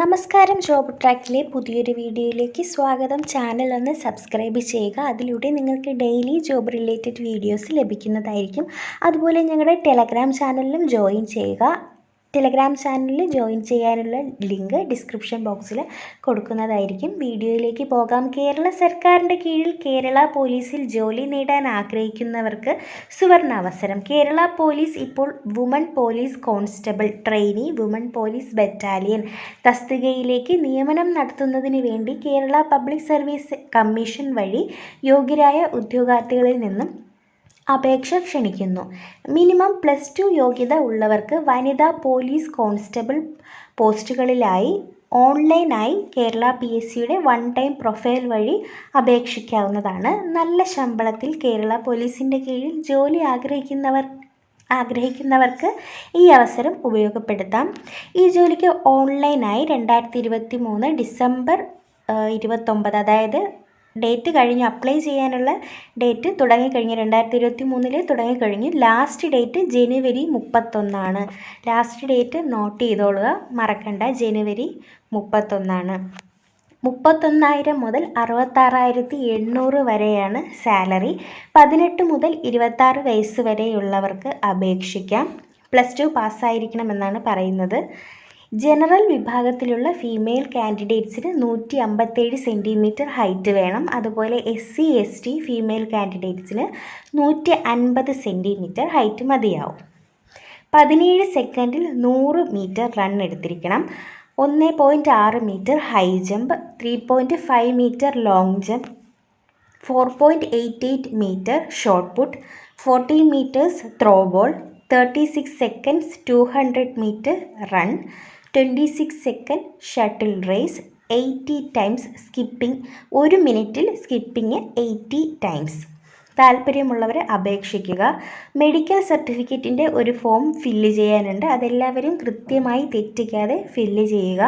നമസ്കാരം ജോബ് ട്രാക്കിലെ പുതിയൊരു വീഡിയോയിലേക്ക് സ്വാഗതം. ചാനൽ ഒന്ന് സബ്സ്ക്രൈബ് ചെയ്യുക. അതിലൂടെ നിങ്ങൾക്ക് ഡെയിലി ജോബ് റിലേറ്റഡ് വീഡിയോസ് ലഭിക്കുന്നതായിരിക്കും. അതുപോലെ ഞങ്ങളുടെ ടെലഗ്രാം ചാനലിലും ജോയിൻ ചെയ്യുക. ടെലഗ്രാം ചാനലിൽ ജോയിൻ ചെയ്യാനുള്ള ലിങ്ക് ഡിസ്ക്രിപ്ഷൻ ബോക്സിൽ കൊടുക്കുന്നതായിരിക്കും. വീഡിയോയിലേക്ക് പോകാം. കേരള സർക്കാരിന്റെ കീഴിൽ കേരള പോലീസിൽ ജോലി നേടാൻ ആഗ്രഹിക്കുന്നവർക്ക് സുവർണ അവസരം കേരള പോലീസ് ഇപ്പോൾ woman police constable trainee woman police battalion. തസ്തികയിലേക്ക് നിയമനം നടത്തുന്നതിന് വേണ്ടി കേരള പബ്ലിക് സർവീസ് കമ്മീഷൻ വഴി യോഗ്യരായ ഉദ്യോഗാർത്ഥികളിൽ നിന്നും അപേക്ഷ ക്ഷണിക്കുന്നു. മിനിമം പ്ലസ് ടു യോഗ്യത ഉള്ളവർക്ക് വനിതാ പോലീസ് കോൺസ്റ്റബിൾ പോസ്റ്റുകളിലായി ഓൺലൈനായി കേരള പി എസ് സിയുടെ വൺ ടൈം പ്രൊഫൈൽ വഴി അപേക്ഷിക്കാവുന്നതാണ്. നല്ല ശമ്പളത്തിൽ കേരള പോലീസിന്റെ കീഴിൽ ജോലി ആഗ്രഹിക്കുന്നവർ ആഗ്രഹിക്കുന്നവർക്ക് ഈ അവസരം ഉപയോഗപ്പെടുത്താം. ഈ ജോലിക്ക് ഓൺലൈനായി രണ്ടായിരത്തി ഇരുപത്തി മൂന്ന് ഡിസംബർ ഇരുപത്തൊമ്പത് അതായത് ഡേറ്റ് കഴിഞ്ഞു അപ്ലൈ ചെയ്യാനുള്ള ഡേറ്റ് തുടങ്ങിക്കഴിഞ്ഞു രണ്ടായിരത്തി ഇരുപത്തി മൂന്നിൽ തുടങ്ങിക്കഴിഞ്ഞു ലാസ്റ്റ് ഡേറ്റ് ജനുവരി മുപ്പത്തൊന്നാണ്. ലാസ്റ്റ് ഡേറ്റ് നോട്ട് ചെയ്തോളുക. മറക്കണ്ട. ജനുവരി മുപ്പത്തൊന്നാണ്. മുപ്പത്തൊന്നായിരം മുതൽ അറുപത്താറായിരത്തി എണ്ണൂറ് വരെയാണ് സാലറി. പതിനെട്ട് മുതൽ ഇരുപത്താറ് വയസ്സ് വരെയുള്ളവർക്ക് അപേക്ഷിക്കാം. പ്ലസ് ടു പാസ്സായിരിക്കണമെന്നാണ് പറയുന്നത്. ജനറൽ വിഭാഗത്തിലുള്ള ഫീമെയിൽ കാൻഡിഡേറ്റ്സിന് നൂറ്റി അമ്പത്തേഴ് സെന്റിമീറ്റർ ഹൈറ്റ് വേണം. അതുപോലെ S C S T female കാൻഡിഡേറ്റ്സിന് നൂറ്റി അൻപത് സെന്റിമീറ്റർ ഹൈറ്റ് മതിയാവും. പതിനേഴ് സെക്കൻഡിൽ നൂറ് മീറ്റർ റൺ എടുത്തിരിക്കണം. ഒന്ന് പോയിന്റ് ആറ് metre high jump three point five metre long jump four point eight eight metre shot put fourteen metres throw ball thirty six seconds two hundred metre run twenty six second shuttle race eighty times skipping ഒരു മിനിറ്റിൽ skipping eighty times താല്പര്യമുള്ളവർ അപേക്ഷിക്കുക. Medical സർട്ടിഫിക്കറ്റിന്റെ ഒരു form fill ചെയ്യാനുണ്ട്. അതെല്ലാവരും കൃത്യമായി തെറ്റിക്കാതെ fill ചെയ്യുക.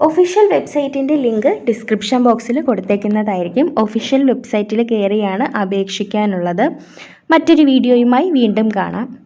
Official വെബ്സൈറ്റിന്റെ ലിങ്ക് ഡിസ്ക്രിപ്ഷൻ ബോക്സിൽ കൊടുത്തേക്കുന്നതായിരിക്കും. ഒഫീഷ്യൽ വെബ്സൈറ്റിൽ കയറിയാണ് അപേക്ഷിക്കാനുള്ളത്. മറ്റൊരു വീഡിയോയുമായി വീണ്ടും കാണാം.